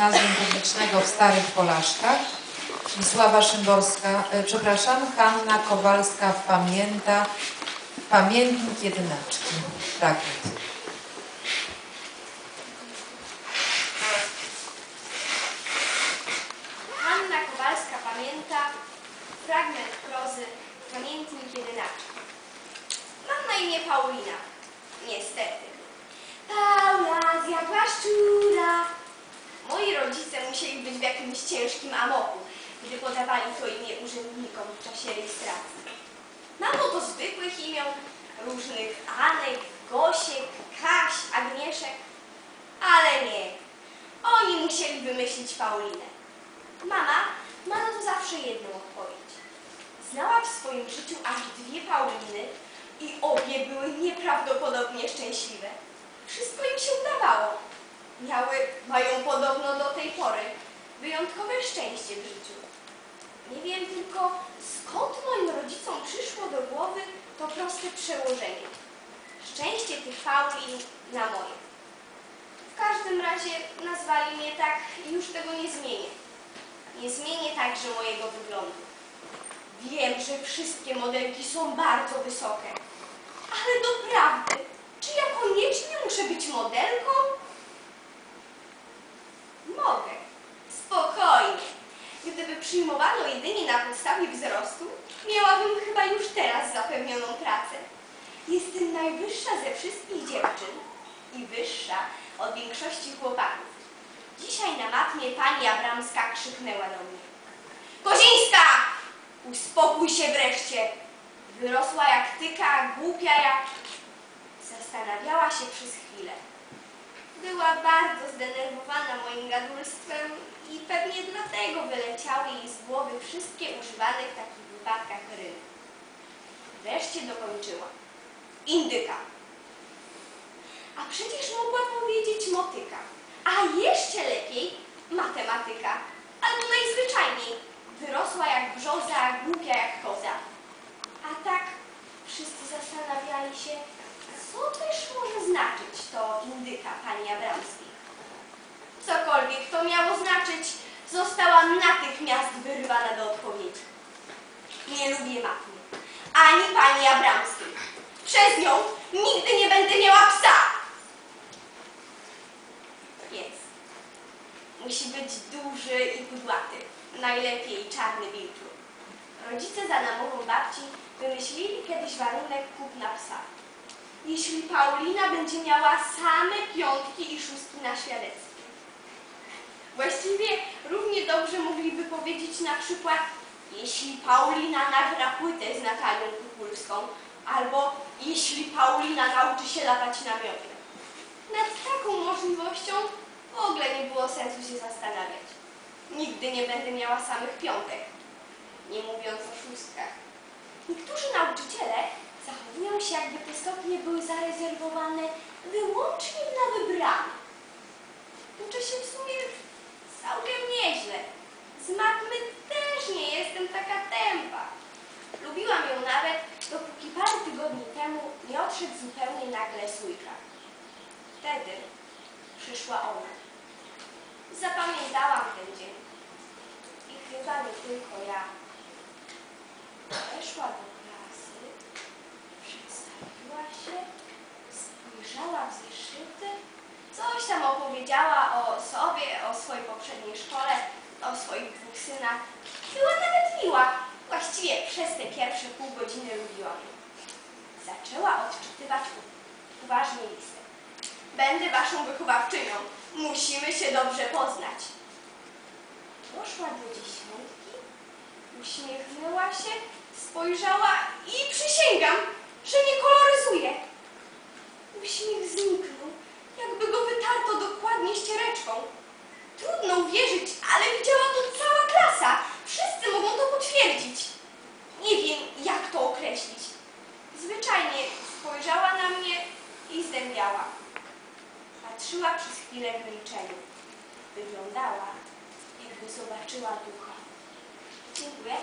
Gimnazjum Publicznego w Starych Polaszkach. Wisława Szymborska, e, przepraszam, Hanna Kowalska pamięta Pamiętnik Jedynaczki. Fragment. Hanna Kowalska pamięta fragment prozy Pamiętnik Jedynaczki. Mam na imię Paulina. Niestety. Ciężkim amoku, gdy podawali to imię urzędnikom w czasie rejestracji. Mało to zwykłych imion, różnych Anek, Gosiek, Kaś, Agnieszek, ale nie. Oni musieli wymyślić Paulinę. Mama ma na to zawsze jedną odpowiedź. Znała w swoim życiu aż dwie Pauliny i obie były nieprawdopodobnie szczęśliwe. Wszystko im się udawało. Miały, mają podobno do tej pory, wyjątkowe szczęście w życiu. Nie wiem tylko, skąd moim rodzicom przyszło do głowy to proste przełożenie. Szczęście tych Paulin na moje. W każdym razie nazwali mnie tak i już tego nie zmienię. Nie zmienię także mojego wyglądu. Wiem, że wszystkie modelki są bardzo wysokie. Przyjmowano jedynie na podstawie wzrostu, miałabym chyba już teraz zapewnioną pracę. Jestem najwyższa ze wszystkich dziewczyn i wyższa od większości chłopaków. Dzisiaj na matmie pani Abramska krzyknęła do mnie. Kozińska! Uspokój się wreszcie! Wyrosła jak tyka, głupia jak... Zastanawiała się przez chwilę. Była bardzo zdenerwowana moim gadulstwem pewnie dlatego wyleciały jej z głowy wszystkie używane w takich wypadkach rymy. Wreszcie dokończyła. Indyka. A przecież mogła powiedzieć motyka. A jeszcze lepiej matematyka. Albo najzwyczajniej wyrosła jak brzoza, głupia jak koza. A tak wszyscy zastanawiali się, co też może znaczyć to indyka pani Abramskiej. Cokolwiek to miało znaczyć, zostałam natychmiast wyrwana do odpowiedzi. Nie lubię matmy, ani pani Abramskiej. Przez nią nigdy nie będę miała psa. Pies. Musi być duży i kudłaty. Najlepiej czarny wilczur. Rodzice za namową babci wymyślili kiedyś warunek kupna psa. Jeśli Paulina będzie miała same piątki i szóstki na świadectwie. Właściwie równie dobrze mogliby powiedzieć na przykład jeśli Paulina nagra płytę z Natalią Kukulską albo jeśli Paulina nauczy się latać na miotle. Nad taką możliwością w ogóle nie było sensu się zastanawiać. Nigdy nie będę miała samych piątek, nie mówiąc o szóstkach. Niektórzy nauczyciele zachowują się, jakby te stopnie były zarezerwowane wyłącznie dla wybranych. Uczę się w sumie całkiem nieźle. Z matmy też nie jestem taka tempa. Lubiłam ją nawet, dopóki parę tygodni temu nie odszedł zupełnie nagle sójka. Wtedy przyszła ona. Zapamiętałam ten dzień. I chyba nie tylko ja. Weszła do klasy, przedstawiła się, spojrzała w zeszyty, coś tam opowiedziała o sobie, o swojej poprzedniej szkole, o swoich dwóch synach. Była nawet miła. Właściwie przez te pierwsze pół godziny lubiłam ją. Zaczęła odczytywać uważnie listę. Będę waszą wychowawczynią. Musimy się dobrze poznać. Doszła do dziesiątki, uśmiechnęła się, spojrzała i przysięgam, że nie koloryzuje. Uśmiech zniknął, jakby go wytarto dokładnie ściereczką. Trudno uwierzyć, ale widziała to cała klasa. Wszyscy mogą to potwierdzić. Nie wiem, jak to określić. Zwyczajnie spojrzała na mnie i zdębiała. Patrzyła przez chwilę w milczeniu. Wyglądała, jakby zobaczyła ducha. Dziękuję.